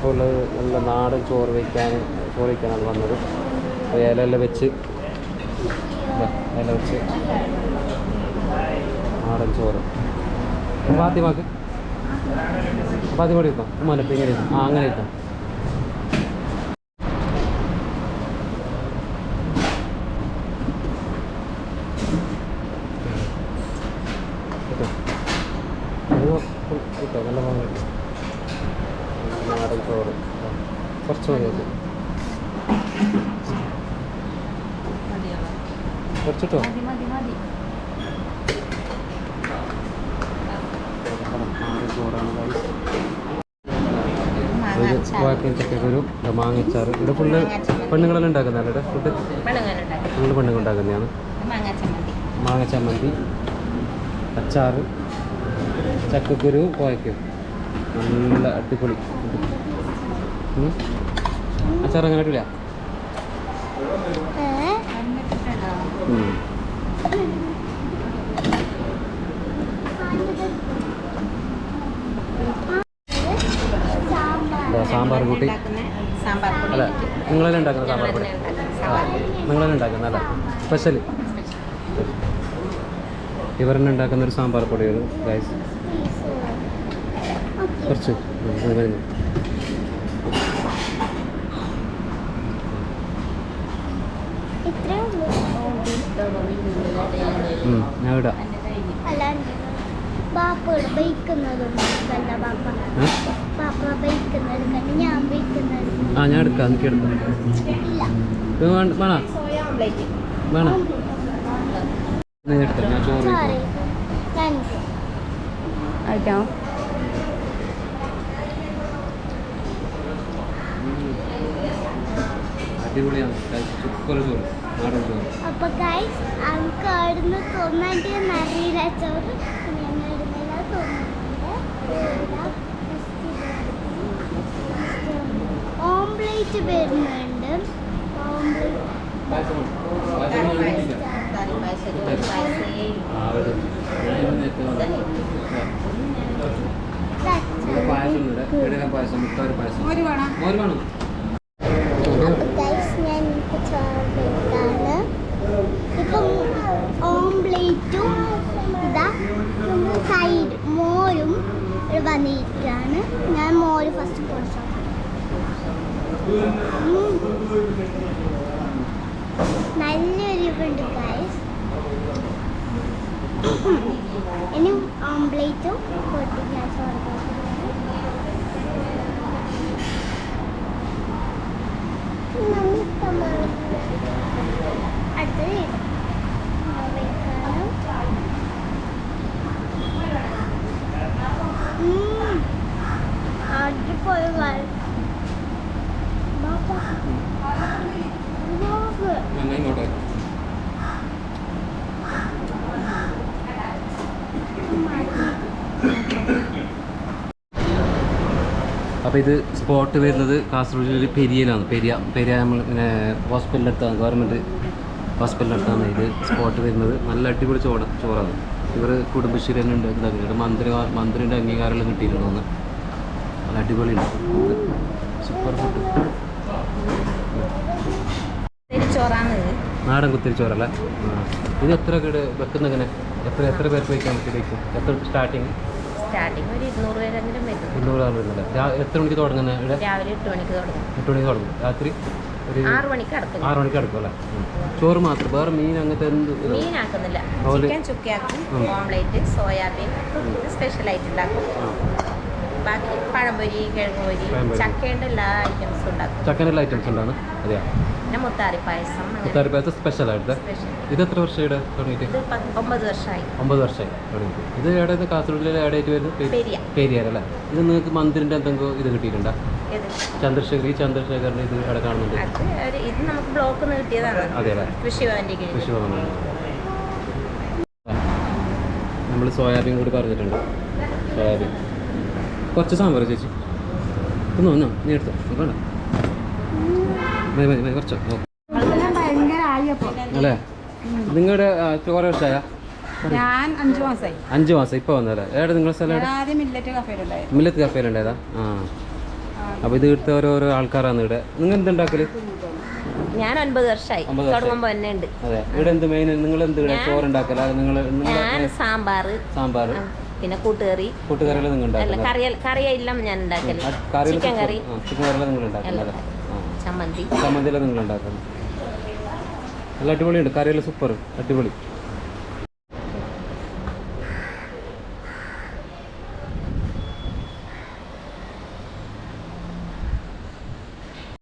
ഇപ്പോൾ ഉള്ളത് നല്ല നാടൻ ചോറ് വയ്ക്കാൻ ചോറ് വയ്ക്കാനാണ് വന്നത്. അപ്പോൾ ഇലയെല്ലാം വെച്ച്. ഇല വെച്ച്. നാടൻ ചോറ്. ഫാത്തിമാക്ക് ഫാത്തിമ കൂടി ഇരുന്നോ ആ അങ്ങനെ ഇരുന്നോ കിട്ടോ അത് കിട്ടോ നല്ല ഭാഗം കിട്ടും നാടൻ ചോറ് ആ, കുറച്ച് മതി അത് കുറച്ചിട്ടോ മതി മതി മതി നാടൻ ചോറാണ് guys. മാങ്ങ മതി. കുറച്ചിട്ടോ? ചക്കക്കുരു മാങ്ങച്ചാറ്. ഇവിടെ ഫുള്ള് പെണ്ണുങ്ങളെല്ലാം ഉണ്ടാക്കുന്നതാണ് ഇവിടെ ഫുഡ്. ഫുള്ള് പെണ്ണുങ്ങൾ ഉണ്ടാക്കുന്നതാണ് മാങ്ങ ചമ്മന്തി മാങ്ങ ചമ്മന്തി അച്ചാറ്. ചക്കക്കുരു കോയക്കും നല്ല അടിപൊളി. അച്ചാർ അങ്ങനെ. ഇതാ സാമ്പാർ കൂട്ടി. സാമ്പാർ പൊടി അല്ല നിങ്ങളെല്ലാം ഉണ്ടാക്കുന്ന സാമ്പാർ പൊടി. നിങ്ങളെല്ലാം ഉണ്ടാക്കുന്ന അല്ല? സ്പെഷ്യൽ ഇവരെന്നെ ഉണ്ടാക്കുന്ന ഒരു സാമ്പാർ പൊടിയാണ് ഗൈസ് കുറച്ച്. വരുന്നു. ഞാൻ ഇടാം അല്ലാണ്ട് ബാപ്പ. ബാപ്പ ബൈക്കുന്നത് കണ്ട് ഞാൻ ബൈക്കുന്നത്. ആ ഞാൻ എടുക്കാം. എനിക്ക് എടുക്കാം. വേണം? വേണം? ഞാൻ ചോറ് കഴിക്കാം. അടിപൊളിയാണ്. സൂപ്പർ ചോറ്. നാടൻ ചോറ്. അപ്പൊ ഗൈസ് അവിടുന്ന് നല്ല ചോറ്. ഓംപ്ലേറ്റ് വരുന്നുണ്ട്. പായസം വേണോ? പായസം പായസം ഒരു മോര് വേണോ അപ്പൊ ഗൈസ് ഞാൻ എനിക്ക് ചോറിലേക്കാണ് ഇപ്പം ഓംപ്ലേറ്റും ഇതാ നമ്മൾ തൈര് മോരും വന്നിരിക്കുകയാണ്. ഞാൻ മോര് ഫസ്റ്റ് കുടിച്ചോ നല്ലൊരു ഇതുണ്ട് ഗൈസ് ഇനി ഓംപ്ലേറ്റും പൊട്ടി ഞാൻ ചോറ് അടുത്തത് ഇത്. വെക്കാനും. ഉം. അടിപൊളി കളർ. ബാബാ. ബാബ്. ഞാൻ ഇങ്ങോട്ട് മതി. അപ്പോൾ ഇത് സ്പോട്ട് വരുന്നത് കാസർഗോഡ് പെരിയയിലാണ്. പെരിയ പെരിയ നമ്മൾ പിന്നെ ഹോസ്പിറ്റലിനടുത്താണ് ഗവൺമെന്റ് ഹോസ്പിറ്റലിനടുത്താണ് ഇത് സ്പോട്ട് വരുന്നത്. നല്ല അടിപൊളി ചോട ചോറാണ്. ഇവർ കുടുംബശ്രീ തന്നെ ഉണ്ട്. ഇവിടെ മന്ത്രി മന്ത്രിന്റെ അംഗീകാരമെല്ലാം കിട്ടിയിരുന്നു അന്ന്. നല്ല അടിപൊളിയുണ്ട്. സൂപ്പർ ഫുഡ് നാടൻ കുത്തിരി ചോറല്ല ഇത് എത്ര കിട് വെക്കുന്ന എങ്ങനെ എത്ര എത്ര പേർക്ക് വയ്ക്കാൻ പറ്റി എത്ര സ്റ്റാർട്ടിങ് സ്റ്റാർട്ടിങ് ഒരു ഇരുന്നൂറ് പേരെങ്കിലും വരും. ഇരുന്നൂറ് ആൾ എത്ര മണിക്ക് തുടങ്ങുന്നത് ഇവിടെ? രാവിലെ എട്ട് മണിക്ക് തുടങ്ങും. എട്ട് മണിക്ക് തുടങ്ങും. രാത്രി ഒരു ആറ് മണിക്ക് അടക്കും. ആറ് മണിക്ക് അടുക്കും അല്ലേ? ചോറ് മാത്രം? വേറെ മീൻ അങ്ങനത്തെ എന്ത്? മീനാക്കുന്നില്ല ചിക്കൻ ചുക്കയാക്കും. ഓംലേറ്റ് സോയാബീൻ സ്പെഷ്യൽ സ്പെഷ്യലായിട്ട് ഉണ്ടാക്കും. ബാക്കി പഴംപൊരി കിഴങ്ങുപൊരി പഴംപൊരി. ചക്കയുടെ എല്ലാ ഐറ്റംസും ഉണ്ടാക്കും. ചക്കനുള്ള ഐറ്റംസ് ഉണ്ടാണ്? അതെയാ? പിന്നെ മുത്താറി പായസം അങ്ങനെ മുത്താരി പായസം സ്പെഷ്യൽ ഇത് എത്ര വർഷമായിട്ട് ഇവിടെ തുടങ്ങിയിട്ട്? ഇത് പത്ത് ഒമ്പത് വർഷമായി. ഒമ്പത് വർഷമായി തുടങ്ങിയിട്ട്. ഇത് എവിടെ കാസർഗോഡിലെ എവിടെയായിട്ട് വരുന്നത്? പെരിയ. പെരിയാർ. ഇത് നിങ്ങൾക്ക് മന്ദിരിന്റെ എന്തെങ്കിലും ഇത് കിട്ടിയിട്ടുണ്ടോ? ഇത് ചന്ദ്രശേഖർ ഈ ചന്ദ്രശേഖറിന്റെ ഇത് ഇവിടെ കാണുന്നുണ്ട്. അത് ഒരു ഇത് നമുക്ക് ബ്ലോക്ക് നിന്ന് കിട്ടിയതാണ്. അതെ അല്ലേ കൃഷി ഭവന്റെ കീഴിൽ കൃഷി ഭവനിൽ നമ്മൾ സോയാബീൻ കൂടി പറഞ്ഞിട്ടുണ്ട്. സോയാബീൻ. കുറച്ച് സാമ്പാർ ചേച്ചി. ഒന്ന് ഒന്നോ നീ എടുത്തോ. വേണ്ട. മതി മതി മതി കുറച്ചോ. അല്ലേ? നിങ്ങളുടെ കുറേ വർഷമായ അഞ്ചു മാസം ഇപ്പോൾ വന്നല്ലേ? നിങ്ങളുടെ സ്ഥലം മില്ലത്ത് കഫേലുണ്ടായതാ ആ. അപ്പോൾ ഇത് ഇവിടുത്തെ ഓരോരോ ആൾക്കാരാണ് ഇവിടെ. നിങ്ങൾ എന്തുണ്ടാക്കൽ ഞാൻ ഒൻപത് വർഷമായി തുടങ്ങുമ്പോ തന്നെ ഉണ്ട്. അതെ. ഇവിടെ എന്ത് മെയിൻ നിങ്ങൾ എന്ത് ചോറുണ്ടാക്കല? നിങ്ങൾ സാമ്പാർ സാമ്പാർ പിന്നെ കൂട്ടുകറി. കറി കറിയെല്ലാം ഞാൻ ഉണ്ടാക്കലുണ്ട് ചിക്കൻ കറി. ചമ്മന്തി. ചമ്മന്തി നല്ല അടിപൊളിയുണ്ട്. കറിയെല്ലാം സൂപ്പർ അടിപൊളി.